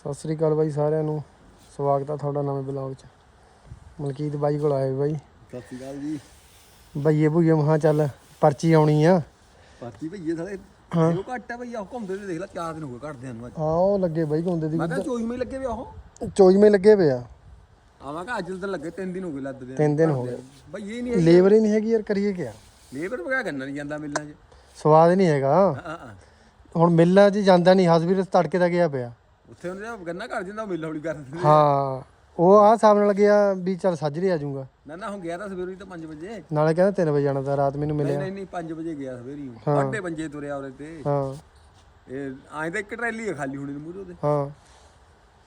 ਸਤਿ ਸ੍ਰੀ ਅਕਾਲ ਬਾਈ ਸਾਰਿਆਂ ਨੂੰ। ਸਵਾਗਤ ਆ ਤੁਹਾਡਾ ਨਵੇਂ ਬਲੌਗ 'ਚ। ਮਲਕੀਤ ਬਾਈ ਕੋਲ ਆਏ ਬਾਈ। ਸਤਿ ਸ਼੍ਰੀ ਅਕਾਲ ਜੀ। ਬਈਏ ਭੁਈਏ ਮਹਾ ਚੱਲ ਪਰਚੀ ਆਉਣੀ ਆ। ਪਾਰਟੀ ਭਈਏ ਸਾਲੇ ਉਹ ਘੱਟ ਹੈ ਭਈਆ ਉਹ ਘੁੰਮਦੇ ਤੇ ਦੇਖ ਲੈ ਚਾਰ ਦਿਨ ਹੋ ਗਏ ਘੱਟਦੇ ਨੂੰ ਅੱਜ। ਆ ਉਹ ਲੱਗੇ ਬਾਈ ਘੁੰਦੇ ਦੀ ਮੈਂ ਕਿਹਾ ਚੋਈ ਮੇ ਲੱਗੇ ਵੇ ਉਹ? ਚੋਜਵੇਂ ਲੱਗੇ ਪਏ ਆ। ਆਵਾਂਗਾ ਅੱਜ ਤਾਂ ਲੱਗੇ ਤਿੰਨ ਦਿਨ ਹੋ ਗਏ ਲੱਦਦੇ ਤਿੰਨ ਦਿਨ ਹੋ ਗਏ। ਭਈਏ ਹੀ ਨਹੀਂ ਲੇਬਰ ਹੀ ਨਹੀਂ ਹੈਗੀ ਯਾਰ ਕਰੀਏ ਕਿਆ? ਲੇਬਰ ਵਗਾ ਗੰਨਾ ਨਹੀਂ ਜਾਂਦਾ ਮਿਲਾਂ 'ਚ। ਸਵਾਦ ਨਹੀਂ ਹੈਗਾ। ਹਾਂ ਹਾਂ ਹੁਣ ਮਿੱਲਾਂ 'ਚ ਜਾਂਦਾ ਨਹੀਂ ਹਸਬੀਰ ਤੜਕੇ ਦਾ ਗਿਆ ਪਿਆ। ਉੱਥੇ ਉਹਨੇ ਜਿਹੜਾ ਗੰਨਾ ਜਾਂਦਾ ਉਹ ਮਿਲ ਹੌਲੀ ਕਰ ਦਿੰਦੇ ਹਾਂ ਉਹ ਆਹ ਹਿਸਾਬ ਨਾਲ ਗਿਆ ਵੀ ਚੱਲ ਸੱਜਰੇ ਆ ਜਾਊਗਾ। ਨਾ ਨਾ ਹੁਣ ਗਿਆ ਤਾਂ ਸਵੇਰੇ ਤਾਂ 5 ਵਜੇ। ਨਾਲੇ ਕਹਿੰਦਾ 3 ਵਜੇ ਜਾਣਾ ਤਾਂ ਰਾਤ ਮੈਨੂੰ ਨਹੀਂ ਮਿਲਿਆ। ਨਹੀਂ ਨਹੀਂ 5 ਵਜੇ ਗਿਆ ਸਵੇਰੇ ਹੀ। ਸਾਢੇ ਪੰਜੇ ਤੁਰਿਆ ਉਹਦੇ ਤੇ। ਹਾਂ। ਇਹ ਆਏ ਤਾਂ ਇੱਕ ਟਰੈਲੀ ਹੈ ਖਾਲੀ ਹੁਣੇ ਮੂਰੇ ਉਹਦੇ। ਹਾਂ।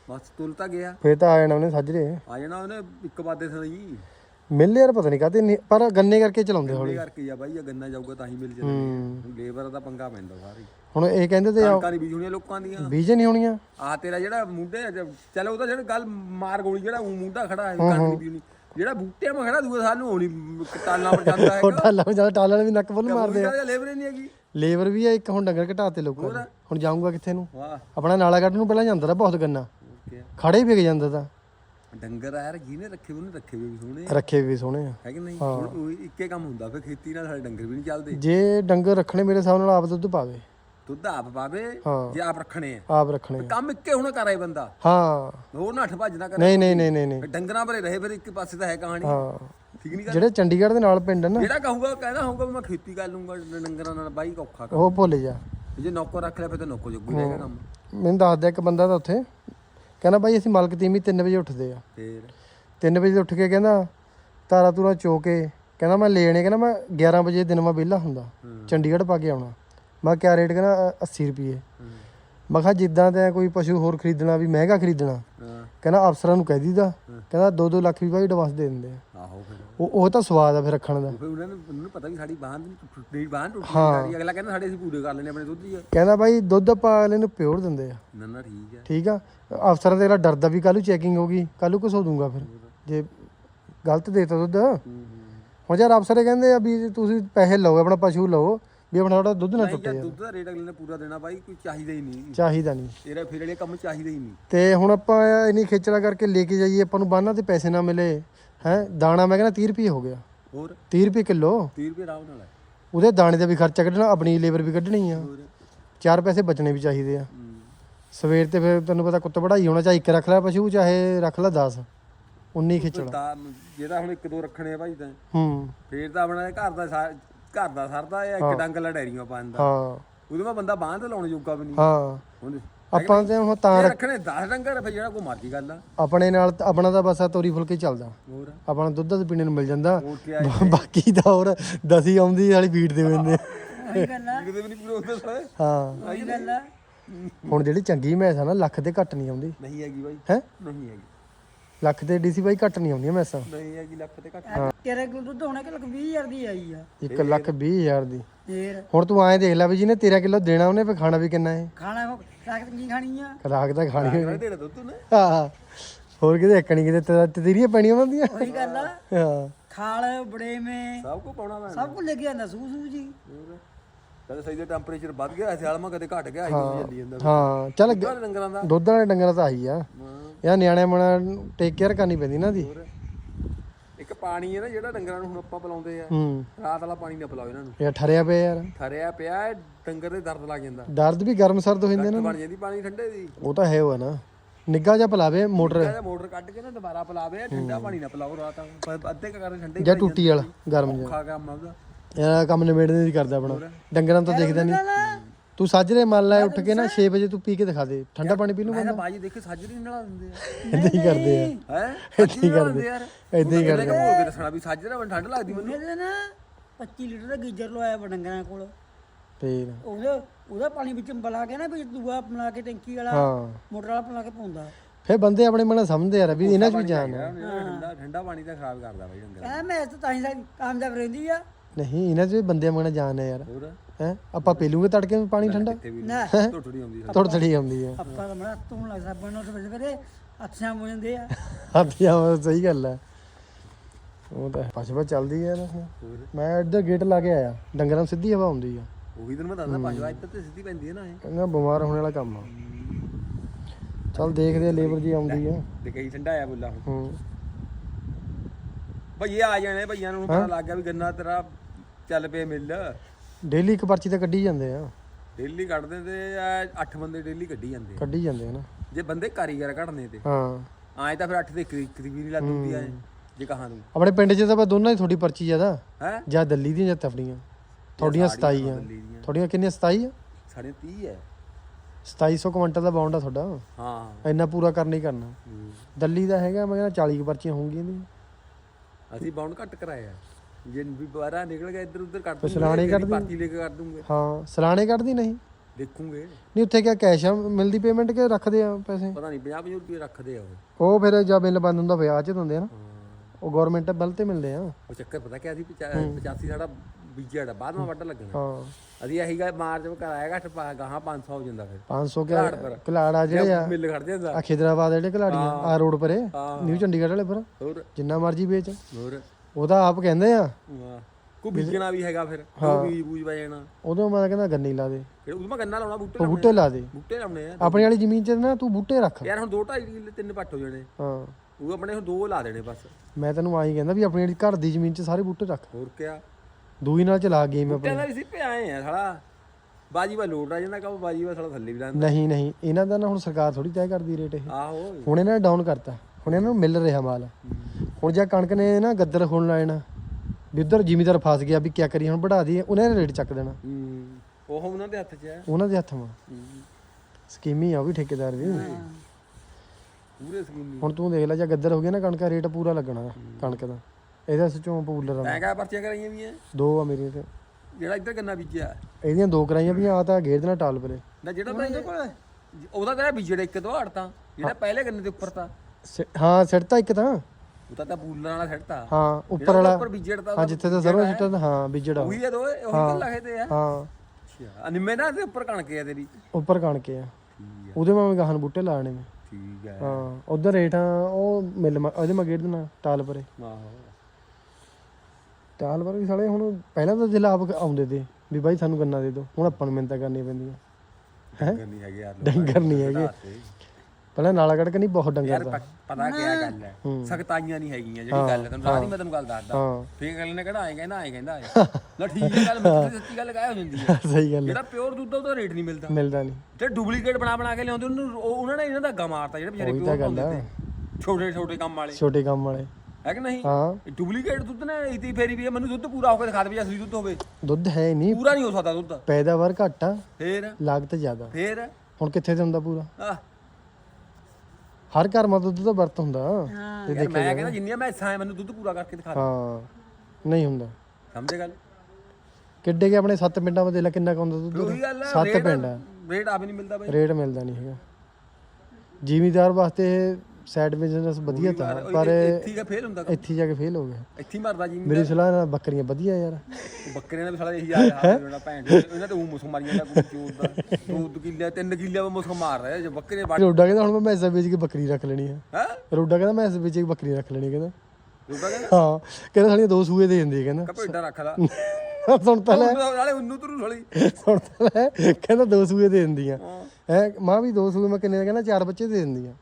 ਬਸ ਤੁਲ ਤਾਂ ਗਿਆ। ਫੇਰ ਤਾਂ ਆ ਜਾਣਾ ਉਹਨੇ ਸੱਜਰੇ ਆ ਜਾਣਾ ਉਹਨੇ ਇੱਕ ਵਾਦੇ ਸਹੀ ਮਿਲ ਯਾਰ ਪਤਾ ਨਹੀਂ ਕਾਤੇ ਪਰ ਗੰਨੇ ਕਰਕੇ ਚਲਾਉਂਦੇ ਹੌਲੀ। ਕਰਕੇ ਆ ਬਾਈ ਇਹ ਗੰਨਾ ਜਾਊਗਾ ਤਾਂ ਹੀ ਮਿਲ ਹੂੰ। ਲੇਬਰ ਦਾ ਪੰਗਾ ਪੈਂਦਾ ਸਾਰੀ ਹੁਣ ਇਹ ਕਹਿੰਦੇ ਤੇ ਆ ਕਣਕਾਂ ਨਹੀਂ ਬੀਜਣੀਆਂ ਲੋਕਾਂ ਦੀਆਂ। ਬੀਜ ਨਹੀਂ ਹੋਣੀਆਂ। ਆ ਤੇਰਾ ਜਿਹੜਾ ਮੁੰਡੇ ਚਲ ਉਹਦਾ ਜਿਹੜਾ ਗੱਲ ਮਾਰ ਗੋਲੀ ਜਿਹੜਾ ਊਂ ਮੁੰਡਾ ਖੜਾ ਹੈ ਕਣਕ ਨਹੀਂ ਬੀਜਣੀ। ਜਿਹੜਾ ਬੂਟਿਆਂ 'ਮਾ ਖੜਾ ਦੂਏ ਸਾਲ ਨੂੰ ਹੋਣੀ ਟਾਲਾਂ ਪਰ ਜਾਂਦਾ ਉਹ ਹੈਗਾ। ਟਾਲਾ ਜ਼ਿਆਦਾ ਟਾਲਾ ਵਾਲੇ ਵੀ ਨੱਕ ਵੱਲ ਮਾਰਦੇ ਆ। ਲੇਬਰ ਹੀ ਨਹੀਂ ਹੈਗੀ। ਲੇਬਰ ਵੀ ਆ ਇੱਕ ਹੁਣ ਡੰਗਰ ਘਟਾਤੇ ਲੋਕਾਂ ਦੇ ਹੁਣ ਜਾਊਂਗਾ ਕਿੱਥੇ ਨੂੰ? ਵਾਹ। ਆਪਣਾ ਨਾਲਾ ਕੱਢ ਨੂੰ ਪਹਿਲਾਂ ਜਾਂਦਾ ਤਾ ਬਹੁਤ ਗੰਨਾ। ਖੜੇ ਹੀ ਵਿਕ ਜਾਂਦਾ ਤਾਂ। ਡੰਗਰ ਆ ਯਾਰ ਜਿਹਨੇ ਰੱਖੇ ਉਹਨੇ ਰੱਖੇ ਵੀ ਸੋਹਣੇ ਰੱਖੇ ਵੀ ਸੋਹਣੇ ਆ। ਹੈ ਕਿ ਨਹੀਂ? ਹੁਣ ਉਹ ਇੱਕੇ ਕੰਮ ਹੁੰਦਾ ਫਿਰ ਖੇਤੀ ਨਾਲ ਸਾਡੇ ਡੰਗਰ ਵੀ ਨਹੀਂ ਚੱਲਦੇ। ਜੇ ਡੰਗਰ ਰੱਖਣੇ ਮੇਰੇ ਹਿਸਾਬ ਨਾਲ ਆਪ ਦੁੱਧ ਪਾਵੇ। ਦੁੱਧ ਆਪ ਪਾਵੇ ਹਾਂ। ਜੇ ਆਪ ਰੱਖਣੇ ਆ। ਆਪ ਰੱਖਣੇ ਆ। ਕੰਮ ਇੱਕੇ ਹੁਣ ਕਰੇ ਬੰਦਾ। ਹਾਂ। ਹੋਰ ਨੱਠ ਭੱਜ ਨਾ ਕਰੇ। ਨਹੀਂ ਨਹੀਂ ਨਹੀਂ ਨਹੀਂ ਨਹੀਂ। ਫਿਰ ਡੰਗਰਾਂ ਭਰੇ ਰਹੇ ਫਿਰ ਇੱਕ ਪਾਸੇ ਤਾਂ ਹੈ ਕਹਾਣੀ। ਹਾਂ। ਠੀਕ ਨਹੀਂ ਗੱਲ? ਜਿਹੜੇ ਚੰਡੀਗੜ੍ਹ ਦੇ ਨਾਲ ਪਿੰਡ ਨਾ। ਜਿਹੜਾ ਕਹੂਗਾ ਕਹਿੰਦਾ ਹੋਊਗਾ ਵੀ ਮੈਂ ਖੇਤੀ ਕਰ ਲੂੰਗਾ ਡੰਗਰਾਂ ਨਾਲ ਬਾਈ ਔਖਾ ਕੰਮ। ਉਹ ਭੁੱਲ ਜਾ ਜੇ ਨੌਕਰ ਰੱਖ ਲਿਆ ਫਿਰ ਤਾਂ ਨੌਕਰ ਜੋਗੀ ਰਹੇਗਾ ਕੰਮ। ਮੈਨੂੰ ਦੱਸਦਾ ਇੱਕ ਬੰਦਾ ਤਾਂ ਉੱਥੇ। ਕਹਿੰਦਾ ਬਾਈ ਅਸੀਂ ਮਲਕ ਤੀਮੀ 3 ਵਜੇ ਉੱਠਦੇ ਆ। ਫੇਰ? 3 ਵਜੇ ਉੱਠ ਕੇ ਕਹਿੰਦਾ ਤਾਰਾ ਤੂਰਾ ਚੋ ਕੇ। ਕਹਿੰਦਾ ਮੈਂ ਲੈਣੇ ਕਹਿੰਦਾ ਮੈਂ 11 ਵਜੇ ਦਿਨ ਮੈਂ ਵਿਹਲਾ ਹੁੰਦਾ। ਚੰਡੀਗੜ੍ਹ ਪਾ ਕੇ ਆਉਣਾ। ਮੈਂ ਕਿਹਾ ਰੇਟ ਕਹਿੰਦਾ? ਅ, 80 ਰੁਪਏ ਮੈਂ ਕਿਹਾ ਜਿੱਦਾਂ ਤੇ ਕੋਈ ਪਸ਼ੂ ਹੋਰ ਖਰੀਦਣਾ ਵੀ ਮਹਿੰਗਾ ਖਰੀਦਣਾ ਕਹਿੰਦਾ ਅਫਸਰਾਂ ਨੂੰ ਕਹਿ ਦੀਦਾ ਕਹਿੰਦਾ 2-2 ਲੱਖ ਵੀ ਭਾਈ ਐਡਵਾਂਸ ਦੇ ਦਿੰਦੇ ਆ। ਆਹੋ ਉਹ ਉਹ ਤਾਂ ਸਵਾਦ ਆ ਫਿਰ ਰੱਖਣ ਦਾ। ਫਿਰ ਉਹਨਾਂ ਨੂੰ ਉਹਨਾਂ ਨੂੰ ਪਤਾ ਵੀ ਸਾਡੀ ਬਾਂਹ ਦੀ ਟੁੱਟੀ ਬਾਂਹ ਟੁੱਟੀ ਸਾਡੀ। ਅਗਲਾ ਕਹਿੰਦਾ ਸਾਡੇ ਅਸੀਂ ਪੂਰੇ ਕਰ ਲੈਣੇ ਆਪਣੇ ਦੁੱਧ ਹੀ ਆ ਕਹਿੰਦਾ ਭਾਈ ਦੁੱਧ ਆਪਾਂ ਵਾਲੇ ਨੂੰ ਪਿਓਰ ਦਿੰਦੇ ਆ। ਨਾ ਨਾ ਠੀਕ ਆ। ਅਫਸਰਾਂ ਤੇਰਾ ਡਰਦਾ ਵੀ ਕੱਲੂ ਚੈਕਿੰਗ ਹੋਗੀ ਕੱਲੂ ਕੁਛ ਹੋ ਦੂੰਗਾ ਫਿਰ। ਜੇ ਗਲਤ ਦੇਤਾ ਦੁੱਧ। ਹੂੰ ਹੂੰ। ਹੁਣ ਯਾਰ ਅਫਸਰ ਕਹਿੰਦੇ ਆ ਵੀ ਤੁਸੀਂ ਪੈਸੇ ਲਓ ਆਪਣਾ ਪਸ਼ੂ ਲਓ। ਵੀ ਆਪਣਾ ਥੋੜਾ ਦੁੱਧ ਨਾ ਟੁੱਟੇ ਯਾਰ ਦੁੱਧ ਦਾ ਰੇਟ ਅਗਲੇ ਨੇ ਪੂਰਾ ਦੇਣਾ ਬਾਈ ਕੋਈ ਚਾਹੀਦਾ ਹੀ ਨਹੀਂ। ਚਾਹੀਦਾ ਨਹੀਂ। ਤੇਰਾ ਫਿਰ ਵਾਲੇ ਕੰਮ ਚਾਹੀਦਾ ਹੀ ਨਹੀਂ। ਤੇ ਹੁਣ ਆਪਾਂ ਇਨੀ ਖੇਚਲਾ ਕਰਕੇ ਲੈ ਕੇ ਜਾਈਏ ਆਪਾਂ ਨੂੰ ਬਾਨਾਂ ਤੇ ਪੈਸੇ ਨਾ ਮਿਲੇ ਹੈ? ਦਾਣਾ ਮੈਂ ਕਹਿੰਦਾ 30 ਰੁਪਏ ਹੋ ਗਿਆ। ਹੋਰ? 30 ਰੁਪਏ ਕਿਲੋ? 30 ਰੁਪਏ ਆਰਾਮ ਨਾਲ ਹੈ। ਉਹਦੇ ਦਾਣੇ ਦਾ ਵੀ ਖਰਚਾ ਕੱਢਣਾ ਆਪਣੀ ਲੇਬਰ ਵੀ ਕੱਢਣੀ ਆ। ਚਾਰ ਪੈਸੇ ਬਚਣੇ ਵੀ ਚਾਹੀਦੇ ਆ। ਸਵੇਰ ਤੇ ਫਿਰ ਤੈਨੂੰ ਪਤਾ ਕੁੱਤ ਵਢਾਈ ਹੋਣਾ ਚਾਹੇ ਇੱਕ ਰੱਖ ਲੈ ਪਸ਼ੂ ਚਾਹੇ ਰੱਖ ਲੈ 10 19 ਖੇਚਲਾ। ਤਾਂ ਜਿਹੜਾ ਹੁਣ ਇੱਕ ਦੋ ਰੱਖਣੇ ਆ ਭਾਈ ਤਾਂ। ਹੂੰ। ਫੇਰ ਤਾਂ ਆਪਣਾ ਘਰ ਦਾ ਘਰ ਦਾ ਸਰਦਾ ਇੱਕ ਡੰਗ ਲੜੈਰੀਆਂ ਪਾਉਂਦਾ। ਹਾਂ। ਉਹਦੇ ਮੈਂ ਬੰਦਾ ਬਾਂਹ ਤੇ ਲਾਉਣ ਜੋਗਾ ਵੀ ਨਹੀਂ। ਹਾਂ। ਹੁਣ ਆਪਾਂ ਤੇ ਹੁਣ ਤਾਂ ਇਹ ਰੱਖਣੇ 10 ਡੰਗਰ ਫਿਰ ਜਿਹੜਾ ਕੋਈ ਮਰਜ਼ੀ ਗੱਲ ਆ। ਆਪਣੇ ਨਾਲ ਤਾਂ- ਆਪਣਾ ਤਾਂ ਬਸ ਆ ਤੋਰੀ ਫੁਲਕੇ ਚੱਲਦਾ। ਹੋਰ? ਆਪਣਾ ਦੁੱਧ ਦਾ ਪੀਣੇ ਨੂੰ ਮਿਲ ਜਾਂਦਾ। ਹੋਰ ਕੀ ਆ ਬਾਕੀ ਤਾਂ ਹੋਰ ਦਸੀ ਆਉਂਦੀ ਵਾਲੀ ਬੀਟ ਦੇ ਬੰਦੇ ਉਹੀ ਗੱਲ ਆ। ਕਿਤੇ ਵੀ ਨਹੀਂ ਪੂਰੇ ਹੁੰਦੇ ਸਾਰੇ। ਹਾਂ। ਉਹੀ ਗੱਲ ਆ। ਹੁਣ ਜਿਹੜੀ ਚੰਗੀ ਮੈਸ ਆ ਨਾ ਲੱਖ ਤੇ ਘੱਟ ਨਹੀਂ ਆਉਂਦੀ। ਨਹੀਂ ਹੈਗੀ ਬਾਈ। ਹੈ? ਨਹੀਂ ਹੈਗੀ। ਲੱਖ ਤੇ ਡੀਸੀ ਬਾਈ ਘੱਟ ਨਹੀਂ ਆਉਂਦੀਆਂ ਮੈਸਾਂ। ਨਹੀਂ ਹੈਗੀ ਲੱਖ ਤੇ ਘੱਟ ਤੇਰੇ ਕੋਲ ਦੁੱਧ ਹੋਣਾ ਕਿ ਲੱਖ 20000 ਦੀ ਆਈ ਆ? 1 ਲੱਖ 20 ਹਜ਼ਾਰ ਦੀ। ਫੇਰ? ਹੁਣ ਤੂੰ ਐਂ ਦੇਖ ਲੈ ਵੀ ਜਿਹਨੇ 13 ਕਿਲੋ ਦੇਣਾ ਉਹਨੇ ਫੇ ਖਾਣਾ ਵੀ ਕਿੰਨਾ ਹੈ। ਖਾਣਾ ਕੋ ਤਾਕਤ ਕੀ ਖਾਣੀ ਆ। ਖਰਾਕ ਤਾਂ ਖਾਣੀ ਕਿਹੜਾ ਦੇਣਾ ਦੁੱਧ ਨੇ। ਹਾਂ ਹੋਰ ਕਿਤੇ ਇੱਕਣੀ ਕਿਤੇ ਤੇਰਾ ਤੇਰੀਆਂ ਪੈਣੀਆਂ ਹੁੰਦੀਆਂ ਉਹੀ ਗੱਲ ਆ। ਹਾਂ। ਖਾਲ ਬੜੇ ਮੇ ਸਭ ਕੋ ਪਾਉਣਾ ਮੈਂ। ਸਭ ਕੁਝ ਲੈ ਕੇ ਆਂਦਾ ਸੂ ਸੂ ਜੀ। ਹੋਰ? ਕਦੇ ਸਹੀ ਦੇ ਟੈਂਪਰੇਚਰ ਵੱਧ ਗਿਆ ਸਿਆਲ ਮਾ ਕਦੇ ਘਟ ਗਿਆ ਆਈ ਚੱਲੀ ਜਾਂਦਾ। ਹਾਂ ਚੱਲ ਦੁੱਧ ਡੰਗਰਾਂ ਦਾ। ਦੁੱਧ ਵਾਲੇ ਡੰਗਰਾਂ ਤਾਂ ਆਈ ਆ। ਹਾਂ, ਯਾ ਨਿਆਣੇ ਮਣਾ ਟੇਕ ਕੇਅਰ ਕਰਨੀ ਪੈਂਦੀ ਨਾ ਦੀ ਹੋਰ। ਇੱਕ ਪਾਣੀ ਹੈ ਨਾ ਜਿਹੜਾ ਡੰਗਰਾਂ ਨੂੰ ਹੁਣ ਆਪਾਂ ਪਿਲਾਉਂਦੇ ਆ। ਹੂੰ। ਰਾਤ ਵਾਲਾ ਪਾਣੀ ਨਾ ਪਿਲਾਓ ਇਹਨਾਂ ਨੂੰ। ਇਹ ਠਰਿਆ ਪਿਆ ਯਾਰ। ਠਰਿਆ ਪਿਆ ਹੈ, ਡੰਗਰ ਦੇ ਦਰਦ ਲੱਗ ਜਾਂਦਾ। ਦਰਦ ਵੀ ਗਰਮ ਸਰਦ ਹੋ ਜਾਂਦੇ ਨਾ ਬਣ ਜਾਂਦੀ ਪਾਣੀ ਠੰਡੇ ਦੀ। ਉਹ ਤਾਂ ਹੈ ਉਹ ਨਾ। ਨਿੱਗਾ ਜਿਹਾ ਪਲਾਵੇ ਮੋਟਰ। ਕਹਿੰਦਾ ਮੋਟਰ ਕੱਢ ਕੇ ਨਾ ਦੁਬਾਰਾ ਪਿਲਾਵੇ ਠੰਡਾ ਪਾਣੀ ਨਾ ਪਿਲਾਓ ਰਾਤ ਪ- ਅੱਧੇ ਕੁ ਕਰਨ ਠੰਡੇ ਜਾਂ ਟੂਟੀ ਵਾਲਾ ਗਰਮ ਜਿਹਾ। ਖਾ ਕੰਮ ਉਹਦਾ। ਇਹ ਕੰਮ ਨਿਬੇੜਨੇ ਦੀ ਕਰਦਾ ਆਪਣਾ। ਡੰਗਰਾਂ ਨੂੰ ਤਾਂ ਦੇਖਦਾ ਨਹੀਂ ਤੂੰ ਸਾਜਰੇ ਮੰਨ ਲੈ ਉੱਠ ਕੇ ਨਾ 6 ਵਜੇ ਤੂੰ ਪੀ ਕੇ ਦਿਖਾ ਦੇ ਠੰਡਾ ਪਾਣੀ ਪੀ ਲੂੰਗਾ ਮੈਂ ਤਾਂ ਬਾਜੀ ਦੇਖੇ ਸਾਜਰੀ ਨਾਲ ਦਿੰਦੇ ਇਦਾਂ ਹੀ ਕਰਦੇ ਆ। ਆ ਹੈ? ਸਾਜਰੀ ਨਾਲ ਦਿੰਦੇ ਯਾਰ। ਏਦਾਂ ਹੀ ਕਰਦੇ ਭੋਲ ਕੇ ਦੱਸਣਾ ਵੀ ਸਾਜਰਾ ਮੈਨੂੰ ਠੰਡ ਲੱਗਦੀ ਮੈਨੂੰ। ਇਹਦੇ ਨਾ 25 ਲੀਟਰ ਦਾ ਗੀਜ਼ਰ ਲਵਾਇਆ ਬਡੰਗਰਾਂ ਕੋਲ। ਫੇਰ ਉਹਦਾ ਉਹਦਾ ਪਾਣੀ ਵਿੱਚ ਬਲਾ ਕੇ ਨਾ ਵਿੱਚ ਦੂਆ ਬਣਾ ਕੇ ਟੈਂਕੀ ਵਾਲਾ ਹਾਂ। ਮੋਟਰ ਵਾਲਾ ਬਣਾ ਕੇ ਪਾਉਂਦਾ। ਫੇਰ ਬੰਦੇ ਆਪਣੇ ਮਨ ਸਮਝਦੇ ਯਾਰ ਵੀ ਇਹਨਾਂ 'ਚ ਵੀ ਜਾਨ ਹੈ। ਠੰਡਾ ਠੰਡਾ ਪਾਣੀ ਤਾਂ ਖਰਾਬ ਕਰਦਾ ਬਾਈ ਡੰਗਰ ਕਹਿੰਦਾ ਮੈਂ ਤਾਂ ਤਾਂ ਹੀ ਕਾਮਯਾਬ ਰਹਿੰਦੀ ਆ। ਨਹੀਂ ਇਹਨਾਂ 'ਚ ਵੀ ਬੰਦੇ ਮਨ ਜਾਨ ਹੈ ਯਾਰ। ਹੋਰ? ਹੈ? ਆਪਾਂ ਪੀ ਲੂਗੇ ਤੜਕੇ ਨੂੰ ਪਾਣੀ ਠੰਡਾ? ਨਾ। ਟੁੱਟੜੀ ਆਉਂਦੀ ਥੋੜੀ ਥੜੀ ਆਉਂਦੀ ਹੈ। ਆਪਾਂ ਤਾਂ ਮੜਾ ਤੂੰ ਲੱਗ ਸਾਬਣ ਨਾਲ ਸਵੇਰੇ ਸਵੇਰੇ ਅੱਛਾ ਹੋ ਜਾਂਦੇ ਆ। ਹੱਥੀਆਂ ਸਹੀ ਗੱਲ ਹੈ। ਉਹ ਤਾਂ ਪਛਵਾ ਚੱਲਦੀ ਹੈ ਨਾ। ਹੋਰ? ਮੈਂ ਇੱਧਰ ਗੇਟ ਲਾ ਕੇ ਆਇਆ। ਡੰਗਰਾਂ ਨੂੰ ਸਿੱਧੀ ਹਵਾ ਆਉਂਦੀ ਆ। ਉਹੀ ਤੈਨੂੰ ਮੈਂ ਦੱਸਦਾ ਪੰਜ ਵਜੇ ਇੱਧਰ ਤੇ ਸਿੱਧੀ ਪੈਂਦੀ ਹੈ ਨਾ ਇਹ। ਕਹਿੰਦਾ ਬਿਮਾਰ ਹੋਣ ਵਾਲਾ ਕੰਮ ਆ। ਚੱਲ ਦੇਖਦੇ ਆ ਲੇਬਰ ਜੀ ਆਉਂਦੀ ਆ। ਤੇ ਕਈ ਠੰਡਾ ਆ ਬੋਲਾ ਹੂੰ। ਭਈਏ ਆ ਜਾਣੇ ਭਈਆਂ ਨੂੰ ਪਤਾ ਲੱਗ ਗਿਆ ਵੀ ਗੰਨਾ ਤੇਰਾ ਚੱਲ ਪਏ ਮਿਲ। ਡੇਲੀ ਇੱਕ ਪਰਚੀ ਤਾਂ ਕੱਢੀ ਜਾਂਦੇ ਆ। ਡੇਲੀ ਕੱਢਦੇ ਤੇ 8 ਬੰਦੇ ਡੇਲੀ ਕੱਢੀ ਜਾਂਦੇ ਆ। ਕੱਢੀ ਜਾਂਦੇ ਆ ਨਾ। ਜੇ ਬੰਦੇ ਕਾਰੀਗਰ ਕੱਢਨੇ ਤੇ। ਹਾਂ। ਆਏ ਤਾਂ ਫਿਰ 8 ਦੇ ਦੀ ਵੀ ਨਹੀਂ ਲੱਗ ਹੁੰਦੀ ਐ ਜੇ ਕਹਾਂ ਤੂੰ ਆਪਣੇ ਪਿੰਡ 'ਚ ਤਾਂ ਬਸ ਦੋਨਾਂ ਹੀ ਥੋੜੀ ਪਰਚੀ ਜ਼ਿਆਦਾ ਹੈ? ਜਾਂ ਦਿੱਲੀ ਦੀਆਂ ਜਾਂ ਤਫੜੀਆਂ। ਤੁਹਾਡੀਆਂ 27 ਆ। ਤੁਹਾਡੀਆਂ ਕਿੰਨੀਆਂ 27 ਆ? ਸਾਡੇ 30 ਐ 2700 ਕੁਇੰਟਲ ਦਾ ਬਾਉਂਡ ਆ ਤੁਹਾਡਾ। ਹਾਂ। ਇੰਨਾ ਪੂਰਾ ਕਰਨਾ ਹੀ ਕਰਨਾ। ਹੂੰ। ਦਿੱਲੀ ਦਾ ਹੈਗਾ ਮੈਂ ਕਹਿੰਦਾ 40 ਕੁ ਪਰਚੀਆਂ ਹੋਣਗੀਆਂ ਇਹਦੀਆਂ। ਅਸੀਂ ਬਾਉਂਡ ਘੱਟ ਕਰਾਇਆ ਜੇ ਵੀ ਬਾਹਰ ਨਿਕਲ ਗਿਆ ਇੱਧਰ ਉੱਧਰ ਕੱਟ ਦੂੰਗੇ ਸਲਾਣੇ ਕੱਢ ਪਾਰਟੀ ਲੈ ਕੇ ਕਰ ਦੂੰਗੇ। ਹਾਂ ਸਲਾਣੇ ਕੱਢਦੀ ਨਹੀਂ। ਦੇਖੂਗੇ। ਨਹੀਂ ਉੱਥੇ ਕਿਆ ਕੈਸ਼ ਆ? ਮਿਲਦੀ ਪੇਮੈਂਟ ਕਿ ਰੱਖਦੇ ਆ ਪੈਸੇ? ਪਤਾ ਨਹੀਂ 50 50 ਰੁਪਏ ਰੱਖਦੇ ਆ ਉਹ। ਉਹ ਫਿਰ ਜਦ ਬਿੱਲ ਬੰਦ ਹੁੰਦਾ ਵਿਆਹ 'ਚ ਦਿੰਦੇ ਆ ਨਾ। ਉਹ ਗਵਰਨਮੈਂਟ ਬਲ ਤੇ ਮਿਲਦੇ ਆ। ਉਹ ਚੱਕਰ ਪਤਾ ਕਿ ਅਸੀਂ 85 ਸਾਡਾ ਬੀਜਿਆ ਦਾ ਬਾਅਦ ਮਾ ਵੱਢ ਲੱਗਣਾ। ਹਾਂ। ਅਸੀਂ ਇਹੀ ਗਾ ਮਾਰਚ ਵਿੱਚ ਕਰਾਇਆ ਘੱਟ ਪਾ ਗਾਹਾਂ 500 ਹੋ ਜਾਂਦਾ ਫਿਰ। 500 ਘਲਾੜ ਕਿਆ। ਕਲਾੜਾ ਜਿਹੜੇ ਆ। ਮਿਲ ਖੜ ਜਾਂਦਾ। ਆ ਖਿਦਰਾਬਾਦ ਜਿਹੜੇ ਕਲਾੜੀਆਂ ਆ ਰੋਡ ਪਰੇ। ਨਿਊ ਚੰਡੀਗੜ੍ਹ ਵਾਲੇ ਪਰ। ਜਿੰਨਾ ਮਰਜ਼ੀ ਵੇਚ। ਹੋਰ। ਉਹ ਤਾਂ ਆਪ ਕਹਿੰਦੇ ਆ। ਵਾਹ। ਕੋ ਬੀਜਣਾ ਵੀ ਹੈਗਾ ਫਿਰ ਉਹ ਬੀਜ ਬੂਜ ਪੈ ਜਾਣਾ। ਉਦੋਂ ਮੈਂ ਕਹਿੰਦਾ ਗੰਨੇ ਲਾ ਦੇ। ਫਿਰ ਉਦੋਂ ਮੈਂ ਗੰਨਾ ਲਾਉਣਾ ਬੂਟੇ ਲਾਉਣੇ ਬੂਟੇ ਲਾ ਦੇ। ਬੂਟੇ ਲਾਉਣੇ ਆ। ਆਪਣੀ ਵਾਲੀ ਜ਼ਮੀਨ 'ਚ ਨਾ ਤੂੰ ਬੂਟੇ ਰੱਖ। ਯਾਰ ਹੁਣ 2 2.5 ਕਿੱਲੇ ਤਿੰਨ ਪੱਟ ਹੋ ਜਾਣੇ। ਹਾਂ। ਉਹ ਆਪਣੇ ਹੁਣ ਦੋ ਲਾ ਦੇਣੇ ਬਸ। ਮੈਂ ਤੈਨੂੰ ਆਈ ਕਹਿੰਦਾ ਵੀ ਆਪਣੀ ਜਿਹੜੀ ਘਰ ਦੀ ਜ਼ਮੀਨ 'ਚ ਸਾਰੇ ਬੂਟੇ ਰੱਖ। ਹੋਰ ਕਿਆ? ਦੂਈ ਨਾਲ ਚਲਾ ਗੇਮ ਬੂਟਿਆਂ ਦਾ ਵੀ ਸਿੱਪੇ ਆਏ ਆ ਸਾਲਾ। ਬਾਜੀ ਵਾ ਲੋਟ ਆ ਜਾਂਦਾ ਕਹੋ ਬਾਜੀ ਵਾ ਸਾਲਾ ਥੱਲੇ ਵੀ ਲਾਂਦਾ ਨਹੀਂ ਨਹੀਂ। ਇਹਨਾਂ ਦਾ ਨਾ ਹੁਣ ਸਰਕਾਰ ਥੋੜੀ ਤੈਅ ਕਰਦੀ ਰੇਟ ਇਹ। ਆਹੋ। ਹੁਣ ਇਹਨਾਂ ਨੇ ਡਾਊਨ ਕਰਤਾ। ਹੁਣ ਇਹਨਾਂ ਨੂੰ ਮਿਲ ਰਿਹਾ ਮਾਲ। ਹੁਣ ਜੇ ਕਣਕ ਨੇ ਨਾ ਗੱਦਰ ਖੋਲਣ ਲੈਣਾ ਵੀ ਉਧਰ ਜ਼ਿਮੀਦਾਰ ਫਸ ਗਿਆ ਵੀ ਕੀ ਕਰੀਏ ਹੁਣ ਵਧਾ ਦਈਏ ਉਹਨਾਂ ਨੇ ਰੇਟ ਚੱਕ ਦੇਣਾ। ਹੂੰ ਉਹ ਉਹਨਾਂ ਦੇ ਹੱਥ 'ਚ ਹੈ। ਉਹਨਾਂ ਦੇ ਹੱਥ ਮਾ। ਹੂੰ। ਸਕੀਮੀ ਆ ਉਹ ਵੀ ਠੇਕੇਦਾਰ ਦੀ। ਪੂਰੇ ਸਕੀਮ ਹੁਣ ਤੂੰ ਦੇਖ ਲੈ ਜੇ ਗੱਦਰ ਹੋ ਗਿਆ ਨਾ ਕਣਕ ਦਾ ਰੇਟ ਪੂਰਾ ਲੱਗਣਾ ਕਣਕ ਦਾ। ਇਹਦਾ ਸਚੋਂ ਪੂਲਰ ਆ ਮੈਂ ਕਹਾ ਪਰਚੀਆਂ ਕਰਾਈਆਂ ਵੀ ਐ? ਦੋ ਆ ਮੇਰੀਆਂ ਤੇ। ਜਿਹੜਾ ਇੱਧਰ ਗੰਨਾ ਬੀਜਿਆ। ਇਹਦੀਆਂ ਦੋ ਕਰਾਈਆਂ ਵੀ ਆ ਤਾਂ ਗੇਰ ਦੇਣਾ ਟਾਲ ਪਰੇ। ਨਾ ਜਿਹੜਾ ਤਾਂ ਇਹ- ਉਹਦਾ ਤੇਰਾ ਬੀਜੜਾ ਇੱਕ ਦੋ ਹੜਤਾ ਜਿਹੜਾ ਪਹਿਲੇ ਗੰਨੇ ਦੇ ਉੱਪਰ ਤਾਂ। ਸਿ- ਹਾਂ ਸਿੱਟਤਾ ਇੱਕ ਤਾਂ। ਉਹ ਤਾਂ ਤਾਂ ਪੂਲਰ ਵਾਲਾ ਛੱਡਤਾ ਹਾਂ ਉੱਪਰ ਵਾਲਾ ਉੱਪਰ ਬੀਜੜਾ ਹਾਂ ਜਿੱਥੇ ਤਾਂ ਸਰੋਂ ਸਿੱਟਾ ਹਾਂ। ਬੀਜੜਾ ਉਹੀ ਆ ਦੋ ਉਹੀ ਤਾਂ ਲਖੇ ਤੇ ਆ। ਹਾਂ। ਅੱਛਾ ਨਿੰਮੇ ਨਾ ਦੇ ਉੱਪਰ ਕਣਕ ਆ ਤੇਰੀ? ਉੱਪਰ ਕਣਕ ਆ। ਉਹਦੇ ਮੈਂ ਗਾਹਨ ਬੂਟੇ ਲਾਣੇ ਮੈਂ ਠੀਕ ਹੈ ਹਾਂ ਉਧਰ ਰੇਟ ਉਹ ਮਿਲ ਉਹਦੇ ਮੈਂ ਗੇੜ ਦੇਣਾ ਟਾਲ ਪਰੇ। ਆਹੋ। ਟਾਲ ਪਰ ਵੀ ਸਾਲੇ ਹੁਣ ਪਹਿਲਾਂ ਤਾਂ ਜ਼ਿਲ੍ਹਾ ਆਪ ਆਉਂਦੇ ਤੇ ਵੀ ਬਾਈ ਸਾਨੂੰ ਗੰਨਾ ਦੇ ਦਿਓ। ਹੁਣ ਆਪਾਂ ਨੂੰ ਮਿਹਨਤਾਂ ਕਰਨੀਆਂ ਪੈਂਦੀਆਂ। ਡੰਗਰ ਨਹੀਂ ਹੈਗੇ ਯਾਰ ਡੰਗਰ ਨਹੀਂ ਹੈਗੇ। ਪਹਿਲਾਂ ਨਾਲਾ ਕੱਢ ਕੇ ਨਹੀਂ ਬਹੁਤ ਡੰਗਰ ਯਾਰ ਦਾ। ਪ- ਪਤਾ ਕੀ ਗੱਲ ਹੈ। ਸਖਤਾਈਆਂ ਨਹੀਂ ਹੈਗੀਆਂ ਜਿਹੜੀ ਗੱਲ ਹੈ। ਤੈਨੂੰ ਰਾਹ ਨਹੀਂ ਮੈਂ ਤੈਨੂੰ ਗੱਲ ਦੱਸਦਾ। ਹਾਂ। ਫੇਰ ਗੱਲ ਨੇ ਕਿਹੜਾ ਆਏ ਕਹਿੰਦਾ ਆਏ ਕਹਿੰਦਾ ਆਏ। ਨਾ ਠੀਕ ਹੈ ਗੱਲ ਮੈਂ ਸੱਚੀ ਗੱਲ ਕਹਿ ਹੋ ਜਾਂਦੀ ਹੈ। ਸਹੀ ਗੱਲ ਹੈ। ਜਿਹੜਾ ਪਿਓਰ ਦੁੱਧ ਉਹਦਾ ਰੇਟ ਨਹੀਂ ਮਿਲਦਾ। ਮਿਲਦਾ ਨਹੀਂ। ਤੇ ਡੁਪਲੀਕੇਟ ਬਣਾ ਬਣਾ ਕੇ ਲਿਆਉਂਦੇ ਉਹਨੂੰ ਉਹ- ਉਹਨਾਂ ਨੇ ਇਹਨਾਂ ਦਾ ਅੱਗਾ ਮਾਰਤਾ ਜਿਹੜੇ ਵਿਚਾਰੇ ਪਿਓਰ ਪਾਉਂਦੇ ਤੇ। ਛੋਟੇ ਛੋਟੇ ਕੰਮ ਵਾਲੇ। ਛੋਟੇ ਕੰਮ ਵਾਲੇ। ਹੈ ਕਿ ਨਹੀਂ? ਹਾਂ। ਡੁਪਲੀਕੇਟ ਦੁੱਧ ਨੇ ਇਤੀ ਫੇਰੀ ਵੀ ਮੈਨੂੰ ਦੁੱਧ ਪੂਰਾ ਹੋ ਕੇ ਦਿਖਾ ਦੇ ਵੀ ਅਸਲੀ ਦੁੱਧ ਹੋਵੇ। ਦੁੱਧ ਹੈ ਨਹੀਂ। ਪੂਰਾ ਨਹੀਂ ਹੋ ਸਕਦਾ ਦੁੱਧ। ਪੈਦਾਵਾਰ ਘੱਟ ਆ। ਫੇਰ? ਲਾਗਤ ਜ਼ਿਆਦਾ। ਫੇਰ? ਹੁਣ ਕਿੱਥੇ ਤੇ ਹੁੰਦਾ ਪੂਰਾ? ਆ ਹਰ ਘਰ ਮਾ ਦੁੱਧ ਦਾ ਵਰਤ ਹੁੰਦਾ। ਤੇ ਯਾਰ ਮੈਂ ਕਹਿੰਦਾ ਜਿੰਨੀਆਂ ਮੈਂ ਹੈ ਮੈਨੂੰ ਦੁੱਧ ਪੂਰਾ ਕਰਕੇ ਦਿਖਾ ਦੇ। ਹਾਂ ਨਹੀਂ ਹੁੰਦਾ। ਸਮਝੇ ਗੱਲ? ਕਿੱਡੇ ਕੇ ਆਪਣੇ ਸੱਤ ਪਿੰਡਾਂ ਵਿੱਚ ਦੇਖ ਲੈ ਕਿੰਨਾ ਕੁ ਦੁੱਧ ਉਹੀ ਗੱਲ ਹੈ ਰੇਟ ਪਿੰਡ ਆ। ਰੇਟ ਆ ਵੀ ਨਹੀਂ ਮਿਲਦਾ ਬਾਈ। ਰੇਟ ਮਿਲਦਾ ਨਹੀਂ ਹੈਗਾ। ਜ਼ਿਮੀਦਾਰ ਵਾਸਤੇ ਸਾਈਡ ਬਿਜ਼ਨਸ ਵਧੀਆ ਤਾਂ ਪਰ ਇੱਥੇ ਹੀ ਫੇਲ ਹੁੰਦਾ ਇੱਥੇ ਜਾ ਕੇ ਫੇਲ ਹੋ ਗਿਆ। ਇੱਥੇ ਮਰਦਾ ਜੀ। ਮੇਰੀ ਸਲਾਹ ਨਾਲ ਬੱਕਰੀਆਂ ਵਧੀਆ ਯਾਰ। ਬੱਕਰੀਆਂ ਦਾ ਵੀ ਸਾਲਾ ਇਹੀ ਆ ਰਿਹਾ ਜਿਹੜਾ ਭੈਣ ਇਹਨਾਂ ਤੇ ਉਹ ਮੁਸਕ ਮਾਰੀ ਜਾਂਦਾ ਕੋਈ ਚੋਦ ਦਾ। ਦੋ ਕਿੱਲੇ ਤਿੰਨ ਕਿੱਲੇ ਮੁਸਕ ਮਾਰ ਰਿਹਾ ਜੇ ਬੱਕਰੇ ਵੱਢ ਰੋਡਾ ਕਹਿੰਦਾ ਹੁਣ ਮੈਂ ਮੈਸਾਂ ਵੇਚ ਕੇ ਬੱਕਰੀ ਰੱਖ ਲੈਣੀ ਆ? ਹੈ? ਰੋਡਾ ਕਹਿੰਦਾ ਮੈਸਾਂ ਵੇਚ ਕੇ ਬੱਕਰੀ ਰੱਖ ਲੈਣੀ ਕਹਿੰਦਾ। ਰੋਟਾ ਕਹਿੰਦਾ? ਹਾਂ। ਕਹਿੰਦਾ ਸਾਲੀਆਂ ਦੋ ਸੂਏ ਦੇ ਦਿੰਦੀ ਕਹਿੰਦਾ। ਕਪੇਡਾ ਰੱਖ ਲਾ। ਸੁਣ ਤਾਂ ਲੈ। ਨਾਲੇ ਉਹਨੂੰ ਤਰੂ ਥੋੜੀ ਸੁਣ ਤਾਂ ਲੈ। ਕਹਿੰਦਾ ਦੋ ਸੂਏ ਦੇ ਦਿੰਦੀਆਂ। ਹੈ ਮਾਂ ਵੀ ਦੋ ਸੂਏ ਮੈਂ ਕਿੰਨੇ ਦਾ ਕਹਿੰਦਾ ਚਾਰ ਬੱਚੇ ਦੇ ਦਿੰਦੀਆਂ।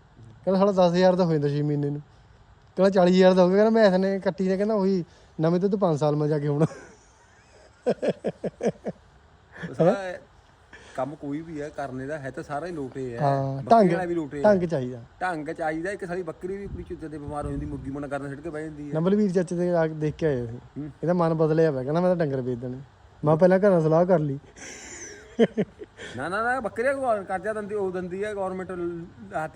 ਕਹਿੰਦਾ ਸਾਲਾ 10000 ਦਾ ਹੋ ਜਾਂਦਾ 6 ਮਹੀਨੇ ਨੂੰ। ਕਹਿੰਦਾ 40000 ਦਾ ਹੋ ਗਿਆ। ਕਹਿੰਦਾ ਮੈਥ ਨੇ ਕੱਟੀ ਨੇ ਕਹਿੰਦਾ ਉਹੀ ਨਵੇਂ ਦੁੱਧ 5 ਸਾਲ ਮੈਂ ਜਾ ਕੇ ਹੁਣ ਸਾਲਾ ਕੰਮ ਕੋਈ ਵੀ ਹੈ ਕਰਨੇ ਦਾ ਹੈ ਤਾਂ ਸਾਰਾ ਹੀ ਲੋਟੇ ਹੈ। ਹਾਂ ਢੰਗ ਵੀ ਲੋਟੇ ਢੰਗ ਚਾਹੀਦਾ। ਢੰਗ ਚਾਹੀਦਾ ਇੱਕ ਸਾਲੀ ਬੱਕਰੀ ਵੀ ਕੁੜੀ ਚੁੱਤੇ ਦੇ ਬਿਮਾਰ ਹੋ ਜਾਂਦੀ ਮੁਰਗੀ ਮਨਾ ਕਰਨ ਛੱਡ ਕੇ ਬਹਿ ਜਾਂਦੀ ਹੈ। ਨੰਬਲ ਵੀਰ ਚਾਚੇ ਦੇ ਆ ਕੇ ਦੇਖ ਕੇ ਆਏ ਸੀ ਇਹਦਾ ਮਨ ਬਦਲਿਆ ਪਿਆ ਕਹਿੰਦਾ ਮੈਂ ਤਾਂ ਡੰਗਰ ਵੇਚ ਦੇਣੇ। ਮੈਂ ਪਹਿਲਾਂ ਘਰਾਂ ਸਲਾਹ ਕਰ ਲਈ। ਨਾ ਨਾ ਨਾ ਬੱਕਰੀਆਂ ਕਰਜ਼ਾ ਦਿੰਦੀ ਉਹ ਦਿੰਦੀ ਹੈ ਗਵਰਨਮੈਂਟ ਆ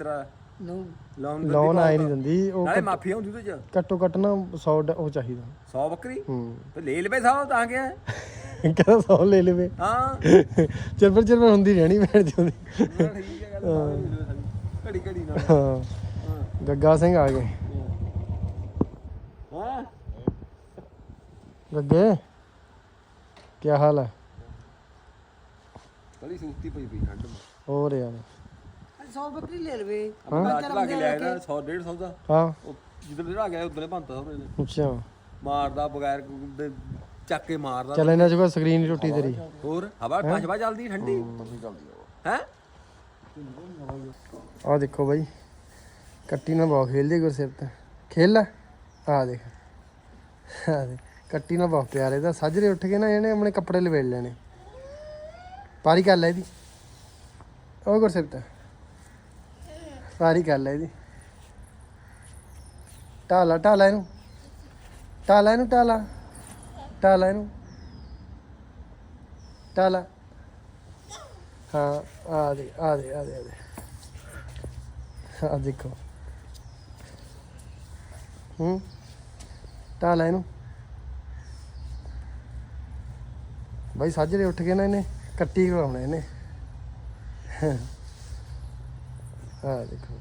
ਲੋ ਲੋਨ ਲੋਨ ਆਏ ਨਹੀਂ ਦਿੰਦੀ ਉਹ ਨਾਲੇ ਮਾਫੀਆ ਹੁੰਦੀ ਉਹਦੇ ਚ। ਘੱਟੋ ਘੱਟ ਨਾ 100 ਡ- ਉਹ ਚਾਹੀਦਾ। 100 ਬੱਕਰੀ? ਹੂੰ। ਤੇ ਲੈ ਲਵੇ ਸਾਹ ਤਾਂ ਗਿਆ ਕਹਿੰਦਾ 100 ਲੈ ਲਵੇ। ਹਾਂ। ਚਰਬਰ ਚਰਬਰ ਹੁੰਦੀ ਰਹਿਣੀ ਭੈਣ ਦੀ ਉਹਦੀ ਨਾ ਠੀਕ ਹੈ ਗੱਲ ਘੜੀ ਘੜੀ ਨਾਲ। ਹਾਂ। ਗੱਗਾ ਸਿੰਘ ਆ ਗਏ। ਹਾਂ। ਗੱਗੇ ਕੀ ਹਾਲ ਹੈ? ਕਲੀ ਸੂਤੀ ਪਈ ਪਈ ਠੰਡ ਮੇ ਹੋਰ ਯਾਰ। 100 ਬੱਕਰੀ ਲੈ ਲਵੇ। ਹਾਂ। ਚਲਾ ਕੇ ਲਿਆ ਨਾ 100 150 ਦਾ। ਹਾਂ। ਉਹ ਜਿੱਦਣ ਜਿਹੜਾ ਗਿਆ ਉਦੋਂ ਭੰਤਾ ਉਹਨੇ ਨੇ। ਅੱਛਾ। ਮਾਰਦਾ ਬਗੈਰ ਦੇ ਚੱਕ ਕੇ ਮਾਰਦਾ। ਚੱਲ ਇਹਨਾਂ ਚ ਕੋਈ ਸਕਰੀਨ ਟੁੱਟੀ ਤੇਰੀ। ਹੋਰ ਹਵਾ ਪਛਵਾ ਚੱਲਦੀ ਠੰਡੀ? ਹੈ? ਆ ਦੇਖੋ ਬਾਈ ਕੱਟੀ ਨਾਲ ਬਹੁਤ ਖੇਲਦੀ ਗੁਰਸਿਫਤ ਖੇਲ ਲੈ। ਆ ਦੇਖ। ਆ ਦੇ ਕੱਟੀ ਨਾਲ ਬਹੁਤ ਪਿਆਰ ਇਹਦਾ। ਸਾਜਰੇ ਉੱਠ ਕੇ ਨਾ ਇਹਨੇ ਆਪਣੇ ਕੱਪੜੇ ਲਵੇੜ ਲੈਣੇ। ਪਾਰੀ ਕਰ ਲੈ ਇਹਦੀ। ਉਹ ਗੁਰਸਿਫਤ ਸਾਰੀ ਗੱਲ ਹੈ ਇਹਦੀ। ਢਾਲਾ ਢਾਲਾ ਇਹਨੂੰ। ਟਾਲਾ ਇਹਨੂੰ, ਢਾਲਾ ਢਾਲਾ ਇਹਨੂੰ। ਢਾਲਾ ਹਾਂ, ਆ ਦੇ ਆ ਦੇ ਆ ਦੇ ਆ ਦੇ। ਆ ਦੇਖੋ। ਹੂੰ। ਢਾਲਾ ਇਹਨੂੰ। ਬਾਈ, ਸਾਜਰੇ ਉੱਠ ਕੇ ਨਾ ਇਹਨੇ। ਕੱਟੀ ਕਰਾਉਣਾ ਇਹਨੇ। ਆ ਦੇਖੋ।